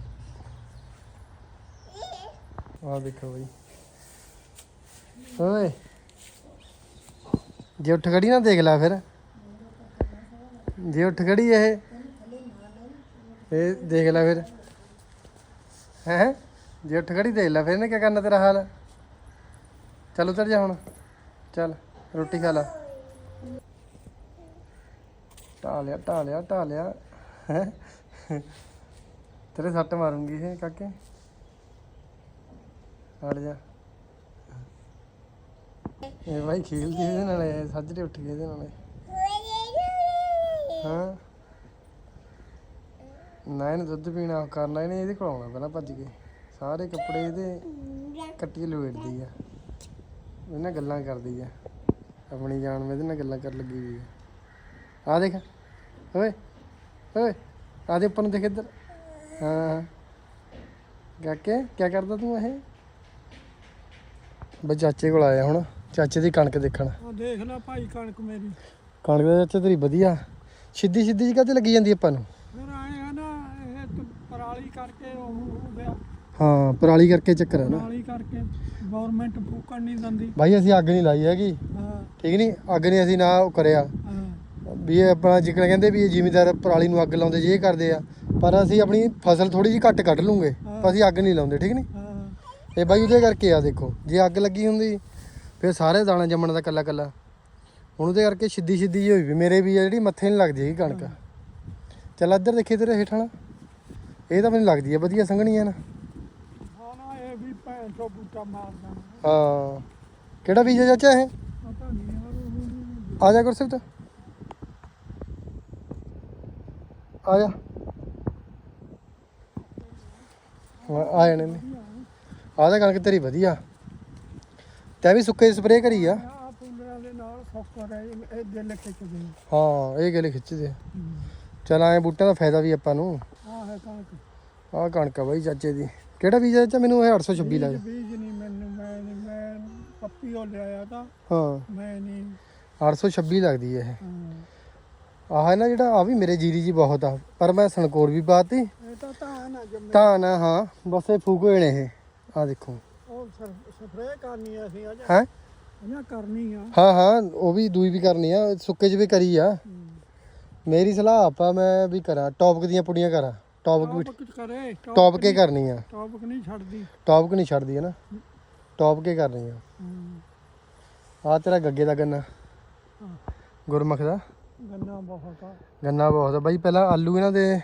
ਆ ਦੇਖੋ ਬਾਈ। ਓਏ। ਜੇ ਉੱਠ ਖੜੀ ਨਾ ਦੇਖ ਲੈ ਫਿਰ। ਜੇ ਉੱਠ ਖੜੀ ਇਹ। ਇਹ ਦੇਖ ਲੈ ਫਿਰ। ਹੈ? ਜੇ ਉੱਠ ਖੜੀ ਦੇਖ ਲੈ ਫਿਰ ਇਹਨੇ ਕੀ ਕਰਨਾ ਤੇਰਾ ਹਾਲ? ਚੱਲ ਉਤਰ ਜਾ ਹੁਣ। ਚੱਲ, ਰੋਟੀ ਖਾ ਲੈ। ਢਾ ਲਿਆ ਢਾ ਲਿਆ ਢਾ ਲਿਆ। ਹੈ? ਤੇਰੇ ਸੱਟ ਮਾਰੂੰਗੀ ਇਹ ਕਾਕੇ। ਹਟ ਜਾ। ਇਹ ਭਾਈ ਖੇਲਦੀ ਇਹਦੇ ਨਾਲ, ਇਹ ਸੱਜਰੇ ਉੱਠ ਗਏ ਇਹਦੇ ਨਾਲ। ਹਾਂ। ਨਾ ਇਹਨੇ ਦੁੱਧ ਪੀਣਾ ਕਰਨਾ ਇਹਨੇ ਇਹਦੇ ਕੋਲ ਆਉਣਾ ਪਹਿਲਾਂ ਭੱਜ ਕੇ। ਸਾਰੇ ਕੱਪੜੇ ਇਹਦੇ ਕੱਟੀ ਲਵੇੜਦੀ ਆ। ਇਹਦੇ ਨਾਲ ਗੱਲਾਂ ਕਰਦੀ ਆ। ਆਪਣੀ ਜਾਨ ਵਿੱਚ ਇਹਦੇ ਨਾਲ ਗੱਲਾਂ ਕਰਨ ਲੱਗੀ ਹੋਈ ਆ। ਆ ਦੇਖ। ਓਏ ਓਏ, ਆ ਦੇ ਉੱਪਰ ਨੂੰ ਦੇਖ ਇੱਧਰ। ਹਾਂ। ਕਾਕੇ ਕੀ ਕਰਦਾ ਤੂੰ ਇਹ? ਬਈ ਚਾਚੇ ਕੋਲ ਆਇਆ ਹੁਣ ਚਾਚੇ ਦੀ ਕਣਕ ਦੇਖਣ। ਆ ਦੇਖ ਲੈ ਭਾਈ ਕਣਕ ਮੇਰੀ। ਕਣਕ ਦਾ ਚਾਚਾ ਤੇਰੀ ਵਧੀਆ। ਸਿੱਧੀ ਸਿੱਧੀ ਜਿਹੀ ਕਾਤੇ ਲੱਗੀ ਜਾਂਦੀ ਆਪਾਂ ਨੂੰ? ਫਿਰ ਆਏ ਆ ਨਾ ਇਹ ਤ- ਪਰਾਲੀ ਕਰਕੇ ਉਹ ਹੋ ਗਿਆ। ਹਾਂ ਪਰਾਲੀ ਕਰਕੇ ਚੱਕਰ ਹੈ ਨਾ। ਪਰਾਲੀ ਕਰਕੇ ਗਵਰਨਮੈਂਟ ਫੂਕਣ ਨਹੀਂ ਦਿੰਦੀ। ਭਾਈ ਅਸੀਂ ਅੱਗ ਨਹੀਂ ਲਾਈ ਹੈਗੀ। ਹਾਂ। ਠੀਕ ਨਹੀਂ ਅੱਗ ਨਹੀਂ ਅਸੀਂ ਨਾ ਉਹ ਕਰਿਆ। ਹਾਂ। ਵੀ ਇਹ ਆਪਣਾ ਜਿਕਣ ਕਹਿੰਦੇ ਵੀ ਇਹ ਜ਼ਿਮੀਦਾਰ ਪਰਾਲੀ ਨੂੰ ਅੱਗ ਲਾਉਂਦੇ ਜੇ ਇਹ ਕਰਦੇ ਆ। ਪਰ ਅਸੀਂ ਆਪਣੀ ਫਸਲ ਥੋੜੀ ਜਿਹੀ ਘੱਟ ਕੱਢ ਲੂੰਗੇ ਪਰ ਅਸੀਂ ਅੱਗ ਨਹੀਂ ਲਾਉਂਦੇ ਠੀਕ ਨਹੀਂ? ਹਾਂ ਇਹ ਬਾਈ ਉਹਦੇ ਕਰਕੇ ਆ ਦੇਖੋ ਜੇ ਅੱਗ ਲੱਗੀ ਹੁੰਦੀ ਫਿਰ ਸਾਰੇ ਦਾਣਾ ਜੰਮਣ ਦਾ ਕੱਲਾ ਕੱਲਾ ਹੁਣ ਉਹਦੇ ਕਰਕੇ ਸਿੱਧੀ ਸਿੱਧੀ ਹੋਈ ਵੀ ਮੇਰੇ ਵੀ ਜਿਹੜੀ ਮੱਥੇ ਨਹੀਂ ਲੱਗਦੀ ਹੈਗੀ ਕਣਕ। ਚੱਲ ਇੱਧਰ ਦੇਖੀ ਤੇਰੇ ਹੇਠਾਂ ਇਹ ਤਾਂ ਮੈਨੂੰ ਲੱਗਦੀ ਹੈ ਵਧੀਆ ਸੰਘਣੀ ਹੈ ਨਾ। ਹਾਂ ਨਾ ਇਹ ਵੀ ਭੈਣ ਚੋ ਬੂਟਾ ਮਾਰ ਦੇਣਾ ਹਾਂ। ਕਿਹੜਾ ਬੀਜ ਹੈ ਚਾਚਾ ਇਹ? ਪਤਾ ਨਹੀਂ ਯਾਰ ਉਹ ਆ ਜਾ ਗੁਰਸਿਫਤ ਆ ਜਾ ਹਾਂ, ਆ ਜਾਣੇ ਨੇ ਆ ਜਾ ਕਣਕ ਤੇਰੀ ਵਧੀਆ। ਤੈਂ ਵੀ ਸੁੱਕੇ ਸਪਰੇਅ ਕਰੀ ਆ। ਆ ਪੁੰਡਰਾਂ ਦੇ ਨਾਲ ਸੌਕਰ ਹੈ ਇਹ ਇਹ ਦਿਲ ਖਿੱਚਦੇ ਹਾਂ ਇਹ ਗਲੇ ਖਿੱਚਦੇ ਆ। ਚਲ ਆਏ ਬੂਟਿਆਂ ਦਾ ਫਾਇਦਾ ਵੀ ਆਪਾਂ ਨੂੰ। ਹੈ ਕਣਕ। ਆਹ ਕਣਕ ਆ ਬਾਈ ਚਾਚੇ ਦੀ। ਕਿਹੜਾ ਬੀਜ ਹੈ ਚਾਚਾ? ਮੈਨੂੰ ਇਹ 826 ਲੱਗਦਾ। ਬੀਜ ਨਹੀਂ ਮੈਨੂੰ ਮੈਂ ਨਹੀਂ ਮੈਂ ਪੱਪੀ ਹੋ ਲਿਆਇਆ ਤਾਂ। ਹਾਂ। ਮੈਂ ਨਹੀਂ 826 ਲੱਗਦੀ ਹੈ ਇਹ। ਹਾਂ। ਆਹ ਹੈ ਨਾ ਜਿਹੜਾ ਆ ਵੀ ਮੇਰੇ ਜੀਰੀ ਜੀ ਬਹੁਤ ਆ। ਪਰ ਮੈਂ ਸਨਕੋਰ ਵੀ ਪਾਤੀ। ਇਹ ਤਾਂ ਤਾਂ ਨਾ ਜੰਮੇ। ਤਾਂ ਨਾ ਹਾਂ ਬਸ ਇਹ ਫੂਕ ਹੋਏ ਨੇ ਇਹ। ਆ ਦੇਖੋ। ਉਹ ਸਪਰੇਅ ਕਰਨੀ ਆ ਅਸੀਂ ਅਜੇ। ਹੈ? ਅਜਾ ਕਰਨੀ ਆ। ਹਾਂ ਹਾਂ ਉਹ ਵੀ ਦੂਈ ਵੀ ਕਰਨੀ ਆ ਸੁੱਕੇ ਚ ਵੀ ਕਰੀ ਆ। ਮੇਰੀ ਸਲਾਹ ਆਪਾਂ ਮੈਂ ਵੀ ਕਰਾਂ ਟੌਪਕ ਦੀਆਂ ਪੁੜੀਆਂ ਕਰਾਂ। ਟੌਪਕ ਵੀ ਟੌਪਕ ਕਰੇ ਕੇ ਕਰਨੀ ਆ। ਟੌਪਕ ਨਹੀਂ ਛੱਡਦੀ। ਟੌਪਕ ਨਹੀਂ ਛੱਡਦੀ ਹੈ ਨਾ। ਟੌਪ ਕੇ ਕਰਨੀ ਆ। ਆ ਤੇਰਾ ਗੱਗੇ ਦਾ ਗੰਨਾ। ਗੁਰਮੁਖ ਦਾ। ਗੰਨਾ ਬਹੁਤ ਆ। ਗੰਨਾ ਬਹੁਤ ਆ। ਬਾਈ ਪਹਿਲਾਂ ਆਲੂ ਇਹਨਾਂ ਦੇ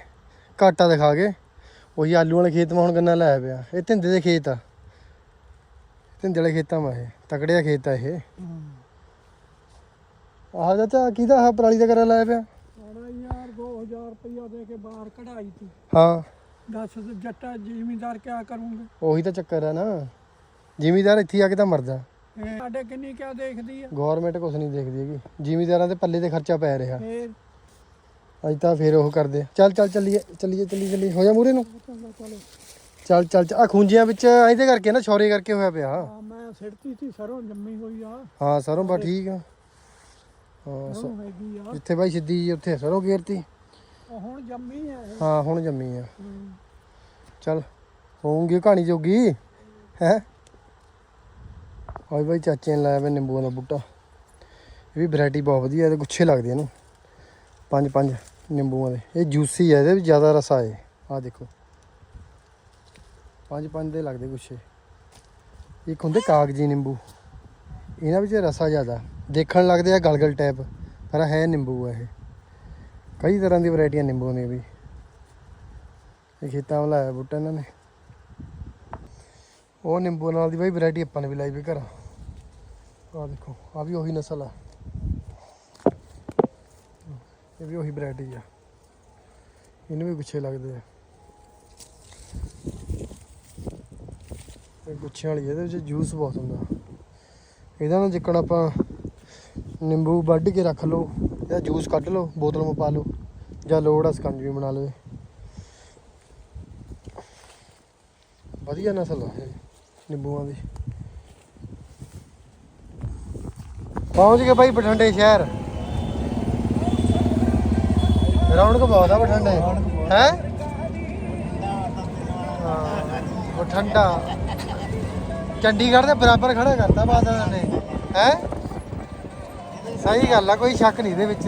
ਘਾਟਾ ਦਿਖਾ ਕੇ ਉਹੀ ਆਲੂ ਵਾਲੇ ਖੇਤ ਮਾ ਹੁਣ ਗੰਨਾ ਲਾਇਆ ਪਿਆ। ਇਹ ਧਿੰਦੇ ਦੇ ਖੇਤ ਆ। ਧਿੰਦੇ ਵਾਲੇ ਖੇਤਾਂ ਮਾ ਇਹ ਤਕੜੇ ਦਾ ਖੇਤ ਆ ਇਹ। ਆਹ ਚਾਚਾ ਕਿਹਦਾ ਆਹ ਪਰਾਲੀ ਦਾ ਕਰਾ ਲਾਇਆ ਪਿਆ? ਸਾਡਾ ਯਾਰ 2000 ਰੁਪਇਆ ਦੇ ਕੇ ਬਾਹਰ ਕਢਾਈ ਤੀ। ਹਾਂ। ਦੱਸ ਜੱਟਾ ਜ਼ਿਮੀਂਦਾਰ ਕਿਆ ਕਰੂੰਗੇ? ਉਹੀ ਤਾਂ ਚੱਕਰ ਆ ਨਾ। ਜ਼ਿਮੀਦਾਰ ਇੱਥੇ ਆ ਕੇ ਤਾਂ ਮਰਦਾ। ਇਹ ਸਾਡੇ ਕਿੰਨੀ ਕਿਆ ਦੇਖਦੀ ਆ? ਗਵਰਨਮੈਂਟ ਕੁਝ ਨਹੀਂ ਦੇਖਦੀ ਹੈਗੀ। ਜ਼ਿਮੀਦਾਰਾਂ ਦੇ ਪੱਲੇ ਤੇ ਖਰਚਾ ਪੈ ਰਿਹਾ। ਫੇਰ? ਅੱਜ ਤਾਂ ਫੇਰ ਉਹ ਕਰਦੇ ਆ। ਚੱਲ ਚੱਲ ਚੱਲੀਏ ਚੱਲੀਏ ਚੱਲੀ ਚੱਲੀ ਹੋ ਜਾ ਮੂਰੇ ਨੂੰ। ਚਲੋ ਚਲੋ ਆ ਖੂੰਜੀਆਂ ਵਿੱਚ ਇਹਦੇ ਕਰਕੇ ਨਾ ਛੋਰੇ ਕਰਕੇ ਹੋਇਆ ਪਿਆ। ਆ ਮੈਂ ਸਿੜਤੀ ਸੀ ਸਰੋਂ ਜੰਮੀ ਹੋਈ ਆ। ਹਾਂ ਸਰੋਂ ਬਾ ਠੀਕ ਆ। ਹਾਂ ਸ- ਸਰੋਂ ਹੈਗੀ ਆ। ਜਿੱਥੇ ਬਾਈ ਸਿੱਧੀ ਜਿਹੀ ਉੱਥੇ ਸਰੋਂ ਗੇਰਤੀ। ਉਹ ਹੁਣ ਜੰਮੀ ਆ ਇਹ। ਹਾਂ ਹੁਣ ਜੰਮੀ ਆ। ਚੱਲ ਹੋਊਗੀ ਕਹਾਣੀ ਜੋਗੀ। ਹੈ? ਓਏ ਬਾਈ ਚਾਚੇ ਨੇ ਲਾਇਆ ਵੇ ਨਿੰਬੂਆਂ ਦਾ ਬੂਟਾ। ਇਹ ਵੀ ਵੈਰਾਈਟੀ ਬਹੁਤ ਵਧੀਆ ਇਹਦੇ ਗੁੱਛੇ ਲੱਗਦੇ ਇਹਨੂੰ। ਪੰਜ ਪੰਜ। ਨਿੰਬੂਆਂ ਦੇ। ਇਹ ਜੂਸੀ ਹੈ ਇਹਦੇ ਵਿੱਚ ਜ਼ਿਆਦਾ ਰਸਾ ਹੈ ਆ ਦੇਖੋ। ਪੰਜ ਪੰਜ ਦੇ ਲੱਗਦੇ ਗੁੱਛੇ ਇੱਕ ਹੁੰਦੇ ਕਾਗਜੀ ਨਿੰਬੂ। ਇਹਨਾਂ ਵਿੱਚ ਰਸਾ ਜ਼ਿਆਦਾ। ਦੇਖਣ ਲੱਗਦੇ ਆ ਗਲਗਲ ਟਾਈਪ ਪਰ ਹੈ ਨਿੰਬੂ ਆ ਇਹ। ਕਈ ਤਰ੍ਹਾਂ ਦੀ ਵੈਰਾਈਟੀਆਂ ਨਿੰਬੂਆਂ ਦੀਆਂ ਵੀ। ਇਹ ਖੇਤਾਂ ਵਾਲਾ ਆਇਆ ਬੂਟਾ ਇਹਨਾਂ ਨੇ। ਉਹ ਨਿੰਬੂ ਨਾਲ ਦੀ ਬਾਈ ਵੈਰਾਈਟੀ ਆਪਾਂ ਨੇ ਵੀ ਲਾਈ ਵੀ ਘਰ। ਆ ਦੇਖੋ ਆ ਵੀ ਉਹੀ ਨਸਲ ਆ। ਇਹ ਵੀ ਉਹੀ ਵੈਰਾਈਟੀ ਆ। ਇਹਨੂੰ ਵੀ ਗੁੱਛੇ ਲੱਗਦੇ ਆ। ਇਹ ਗੁੱਛੇ ਵਾਲੀ ਇਹਦੇ ਵਿੱਚ ਜੂਸ ਬਹੁਤ ਹੁੰਦਾ। ਇਹਦਾ ਨਾ ਜਿੱਕਣ ਆਪਾਂ ਨਿੰਬੂ ਵੱਢ ਕੇ ਰੱਖ ਲਓ, ਜਾਂ ਜੂਸ ਕੱਢ ਲਓ, ਬੋਤਲ ਵਿੱਚ ਪਾ ਲਓ, ਜਾਂ ਲੋੜ ਆ ਸਕੰਜ ਵੀ ਬਣਾ ਲਓ ਵਧੀਆ ਨਸਲ ਆ ਨਿੰਬੂਆਂ ਦੀ। ਪਹੁੰਚ ਗਏ ਭਾਈ ਬਠਿੰਡੇ ਸ਼ਹਿਰ। ਰੌਣਕ ਬਹੁਤ ਆ ਬਠਿੰਡੇ ਹੈ? ਬਠਿੰਡਾ ਚੰਡੀਗੜ੍ਹ ਦੇ ਬਰਾਬਰ ਖੜਾ ਕਰਤਾ ਬਾਦਲਾਂ ਨੇ। ਹੈ? ਸਹੀ ਗੱਲ ਆ ਕੋਈ ਸ਼ੱਕ ਨਹੀਂ ਇਹਦੇ ਵਿੱਚ।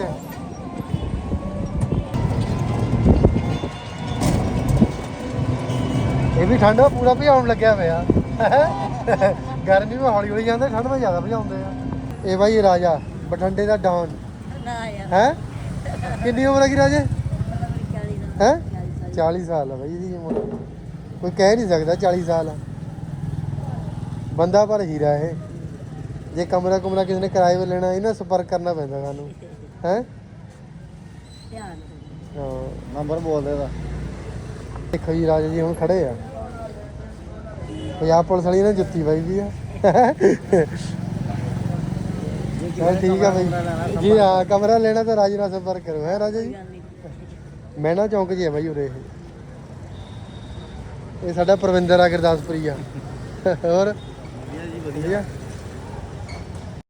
ਇਹ ਵੀ ਠੰਡ ਪੂਰਾ ਭਜਾਉਣ ਲੱਗਿਆ ਪਿਆ। ਗਰਮੀ ਵਿੱਚ ਹੌਲੀ ਹੌਲੀ ਜਾਂਦੇ ਠੰਡ ਵਿੱਚ ਜ਼ਿਆਦਾ ਭਜਾਉਂਦੇ ਆ। ਇਹ ਬਾਈ ਰਾਜਾ ਬਠਿੰਡੇ ਦਾ ਡਾਨ ਨਾ ਯਾਰ। ਹੈ? ਕਿੰਨੀ ਉਮਰ ਹੈਗੀ ਰਾਜੇ? 40 ਦਾ ਹੈ 40 ਸਾਲ ਆ ਬਾਈ ਇਹਦੀ ਉਮਰ। ਕੋਈ ਕਹਿ ਨਹੀਂ ਸਕਦਾ 40 ਸਾਲ ਆ। ਬੰਦਾ ਪਰ ਹੀਰਾ ਇਹ। ਜੇ ਕਮਰਾ ਕੁਮਰਾ ਕਿਸੇ ਨੇ ਕਿਰਾਏ 'ਤੇ ਲੈਣਾ ਇਹਨਾਂ ਸੰਪਰਕ ਕਰਨਾ ਪੈਂਦਾ ਸਾਨੂੰ। ਹੈ? ਧਿਆਨ ਹਾਂ। ਨੰਬਰ ਬੋਲ ਦੇ ਦਾ। ਦੇਖੋ ਜੀ ਰਾਜਾ ਜੀ ਹੁਣ ਖੜੇ ਆ। ਪੰਜਾਬ ਪੁਲਿਸ ਵਾਲੀ ਨੇ ਜੁੱਤੀ ਪਾਈ ਵੀ ਆ। ਚਲ ਠੀਕ ਆ ਬਈ। ਜੀ ਹਾਂ ਕਮਰਾ ਲੈਣਾ ਤਾਂ ਰਾਜ ਨਾਲ ਸੰਪਰਕ ਕਰੋ ਹੈ ਰਾਜਾ ਜੀ? ਮੈਨਾ ਚੌਂਕ 'ਚ ਹੈ ਬਾਈ ਉਰੇ। ਇਹ ਇਹ ਸਾਡਾ ਪ੍ਰਵਿੰਦਰ ਆ ਗੁਰਦਾਸਪੁਰੀ ਆ। ਹੋਰ? ਵਧੀਆ?